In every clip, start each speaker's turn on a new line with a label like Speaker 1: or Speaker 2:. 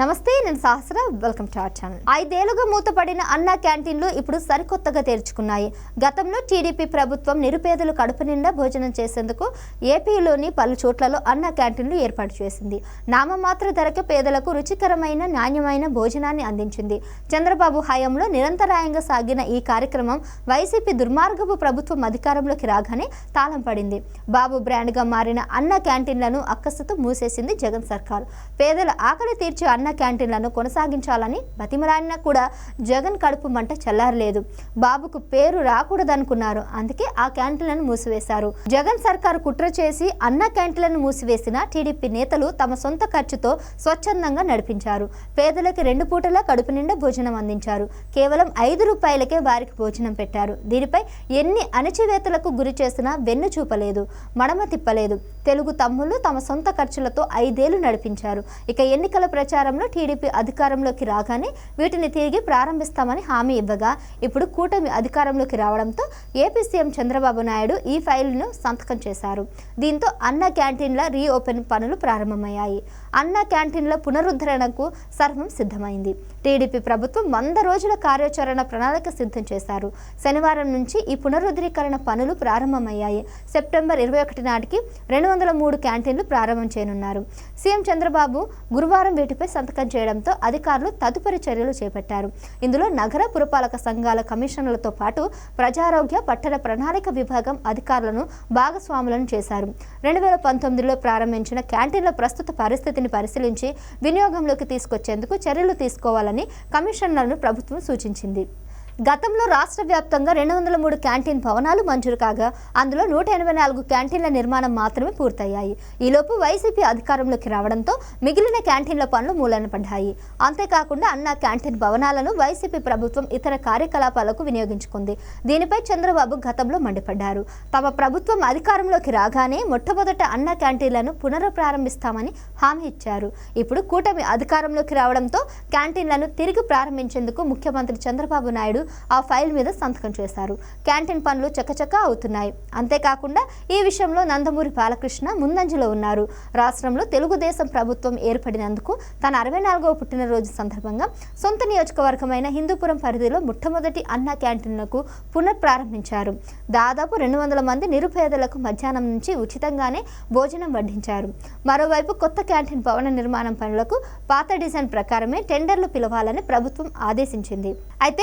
Speaker 1: నమస్తే నేను Sahasra. Welcome to our channel. ఐదేళ్ళుగా మూతపడిన అన్న క్యాంటీన్లు ఇప్పుడు సరికొత్తగా తెరుచుకున్నాయి. గతంలో టీడీపీ ప్రభుత్వం నిరుపేదలు కడుపు నిండా భోజనం చేసేందుకు ఏపీలోని పలు చోట్లలో అన్న క్యాంటీన్లు ఏర్పాటు చేసింది. నామమాత్ర ధరకు పేదలకు రుచికరమైన నాణ్యమైన భోజనాన్ని అందించింది. చంద్రబాబు హయాంలో నిరంతరాయంగా సాగిన ఈ కార్యక్రమం వైసీపీ దుర్మార్గపు ప్రభుత్వం అధికారంలోకి రాగానే తాళం పడింది. బాబు బ్రాండ్గా మారిన అన్న క్యాంటీన్లను అక్కసుతో మూసేసింది జగన్ సర్కార్. పేదల ఆకలి తీర్చే అన్న క్యాంటీన్లను కొనసాగించాలని బతిమలాడినా కూడా జగన్ కడుపు మంట చల్లారలేదు. బాబుకు పేరు రాకూడదనుకున్నారు. అందుకే ఆ క్యాంటీన్లను మూసివేశారు. జగన్ సర్కారు కుట్ర చేసి అన్న క్యాంటీన్లను మూసివేసిన టీడీపీ నేతలు తమ సొంత ఖర్చుతో స్వచ్ఛందంగా నడిపించారు. పేదలకి రెండు పూటల కడుపు నిండా భోజనం అందించారు. కేవలం ఐదు రూపాయలకే వారికి భోజనం పెట్టారు. దీనిపై ఎన్ని అణచివేతలకు గురి చేసినా వెన్ను చూపలేదు మడమ తిప్పలేదు. తెలుగు తమ్ముళ్ళు తమ సొంత ఖర్చులతో ఐదేళ్ళు నడిపించారు. ఇక ఎన్నికల ప్రచారం ప్రచారంలో టీడీపీ అధికారంలోకి రాగానే వీటిని తిరిగి ప్రారంభిస్తామని హామీ ఇవ్వగా ఇప్పుడు కూటమి అధికారంలోకి రావడంతో ఏపీ సీఎం చంద్రబాబు నాయుడు ఈ ఫైల్ను సంతకం చేశారు. దీంతో అన్న క్యాంటీన్ల రీఓపెన్ పనులు ప్రారంభమయ్యాయి. అన్న క్యాంటీన్ల పునరుద్ధరణకు సర్వం సిద్ధమైంది. టీడీపీ ప్రభుత్వం వంద రోజుల కార్యాచరణ ప్రణాళిక సిద్ధం చేశారు. శనివారం నుంచి ఈ పునరుద్ధరీకరణ పనులు ప్రారంభమయ్యాయి. సెప్టెంబర్ ఇరవై ఒకటి నాటికి రెండు వందల మూడు క్యాంటీన్లు ప్రారంభం చేయనున్నారు. సీఎం చంద్రబాబు గురువారం వీటిపై సంతకం చేయడంతో అధికారులు తదుపరి చర్యలు చేపట్టారు. ఇందులో నగర పురపాలక సంఘాల కమిషనర్లతో పాటు ప్రజారోగ్య పట్టణ ప్రణాళిక విభాగం అధికారులను భాగస్వాములను చేశారు. రెండు వేల పంతొమ్మిదిలో ప్రారంభించిన క్యాంటీన్ల ప్రస్తుత పరిస్థితిని పరిశీలించి వినియోగంలోకి తీసుకొచ్చేందుకు చర్యలు తీసుకోవాలని కమిషనర్లను ప్రభుత్వం సూచించింది. గతంలో రాష్ట్ర వ్యాప్తంగా రెండు వందల మూడు క్యాంటీన్ భవనాలు మంజూరు కాగా అందులో నూట ఎనభై నాలుగు క్యాంటీన్ల నిర్మాణం మాత్రమే పూర్తయ్యాయి. ఈలోపు వైసీపీ అధికారంలోకి రావడంతో మిగిలిన క్యాంటీన్ల పనులు మూలన పడ్డాయి. అంతేకాకుండా అన్న క్యాంటీన్ భవనాలను వైసీపీ ప్రభుత్వం ఇతర కార్యకలాపాలకు వినియోగించుకుంది. దీనిపై చంద్రబాబు గతంలో మండిపడ్డారు. తమ ప్రభుత్వం అధికారంలోకి రాగానే మొట్టమొదట అన్న క్యాంటీన్లను పునఃప్రారంభిస్తామని హామీ ఇచ్చారు. ఇప్పుడు కూటమి అధికారంలోకి రావడంతో క్యాంటీన్లను తిరిగి ప్రారంభించేందుకు ముఖ్యమంత్రి చంద్రబాబు నాయుడు ఆ ఫైల్ మీద సంతకం చేశారు. క్యాంటీన్ పనులు చకచక అవుతున్నాయి. అంతేకాకుండా ఈ విషయంలో నందమూరి బాలకృష్ణ ముందంజలో ఉన్నారు. రాష్ట్రంలో తెలుగుదేశం ప్రభుత్వం ఏర్పడినందుకు తన అరవై నాలుగవ పుట్టినరోజు సందర్భంగా సొంత నియోజకవర్గమైన హిందూపురం పరిధిలో మొట్టమొదటి అన్న క్యాంటీన్లకు పునఃప్రారంభించారు. దాదాపు రెండు వందల మంది నిరుపేదలకు మధ్యాహ్నం నుంచి ఉచితంగానే భోజనం వడ్డించారు. మరోవైపు కొత్త క్యాంటీన్ భవన నిర్మాణం పనులకు పాత డిజైన్ ప్రకారమే టెండర్లు పిలవాలని ప్రభుత్వం ఆదేశించింది. అయితే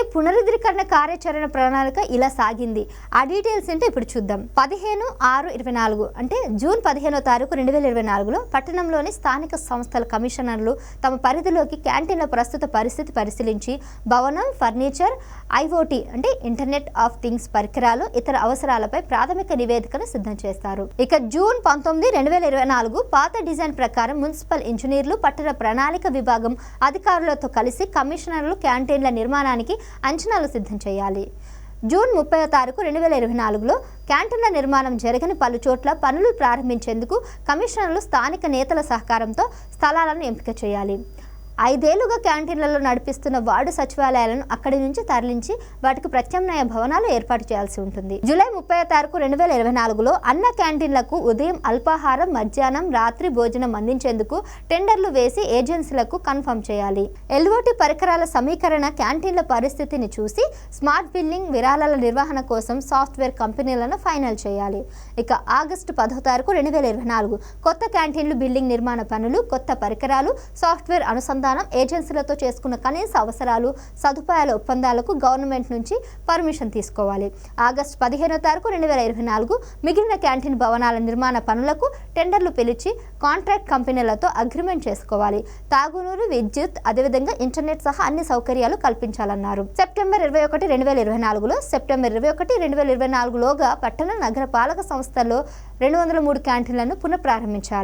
Speaker 1: పునరుద్ధరీకరణ కార్యాచరణ ప్రణాళిక ఇలా సాగింది. ఆ డీటెయిల్స్ ఏంటో ఇప్పుడు చూద్దాం. పదిహేను ఆరు ఇరవై నాలుగు అంటే జూన్ పదిహేనో తారీఖు రెండు వేల ఇరవై నాలుగులో పట్టణంలోని స్థానిక సంస్థల కమిషనర్లు తమ పరిధిలోకి క్యాంటీన్ల ప్రస్తుత పరిస్థితి పరిశీలించి భవనం ఫర్నిచర్ ఐఓటీ అంటే ఇంటర్నెట్ ఆఫ్ థింగ్స్ పరికరాలు ఇతర అవసరాలపై ప్రాథమిక నివేదికను సిద్ధం చేస్తారు. ఇక జూన్ పంతొమ్మిది రెండు వేల ఇరవై నాలుగు పాత డిజైన్ ప్రకారం మున్సిపల్ ఇంజనీర్లు పట్టణ ప్రణాళిక విభాగం అధికారులతో కలిసి కమిషనర్లు క్యాంటీన్ల నిర్మాణానికి అంచనాలు సిద్ధం చేయాలి. జూన్ ముప్పై తారీఖు రెండు వేల ఇరవై నాలుగులో క్యాంటీన్ల నిర్మాణం జరగని పలు చోట్ల పనులు ప్రారంభించేందుకు కమిషనర్లు స్థానిక నేతల సహకారంతో స్థలాలను ఎంపిక చేయాలి. ఐదేళ్ళుగా క్యాంటీన్లలో నడిపిస్తున్న వార్డు సచివాలయాలను అక్కడి నుంచి తరలించి వాటికి ప్రత్యామ్నాయ భవనాలు ఏర్పాటు చేయాల్సి ఉంటుంది. జూలై ముప్పై తారీఖు రెండు వేల ఇరవై నాలుగులో అన్న క్యాంటీన్లకు ఉదయం అల్పాహారం మధ్యాహ్నం రాత్రి భోజనం అందించేందుకు టెండర్లు వేసి ఏజెన్సీలకు కన్ఫర్మ్ చేయాలి. ఎల్ఓటి పరికరాల సమీకరణ క్యాంటీన్ల పరిస్థితిని చూసి స్మార్ట్ బిల్లింగ్ విరాళాల నిర్వహణ కోసం సాఫ్ట్వేర్ కంపెనీలను ఫైనల్ చేయాలి. ఇక ఆగస్టు పదో తారీఖు రెండు వేల ఇరవై నాలుగు కొత్త క్యాంటీన్లు బిల్డింగ్ నిర్మాణ పనులు కొత్త పరికరాలు సాఫ్ట్వేర్ అనుసంధానం అనుసంధానం ఏజెన్సీలతో చేసుకున్న కనీస అవసరాలు సదుపాయాల ఒప్పందాలకు గవర్నమెంట్ నుంచి పర్మిషన్ తీసుకోవాలి. ఆగస్టు పదిహేనో తారీఖు రెండు వేల ఇరవై నాలుగు మిగిలిన క్యాంటీన్ భవనాల నిర్మాణ పనులకు టెండర్లు పిలిచి కాంట్రాక్ట్ కంపెనీలతో అగ్రిమెంట్ చేసుకోవాలి. తాగునూరు విద్యుత్ అదేవిధంగా ఇంటర్నెట్ సహా అన్ని సౌకర్యాలు కల్పించాలన్నారు. సెప్టెంబర్ ఇరవై ఒకటి రెండు వేల ఇరవై నాలుగులో సెప్టెంబర్ ఇరవై ఒకటి రెండు వేల ఇరవై నాలుగులోగా పట్టణ నగర పాలక సంస్థల్లో రెండు వందల మూడు క్యాంటీన్లను పునఃప్రారంభించాలి.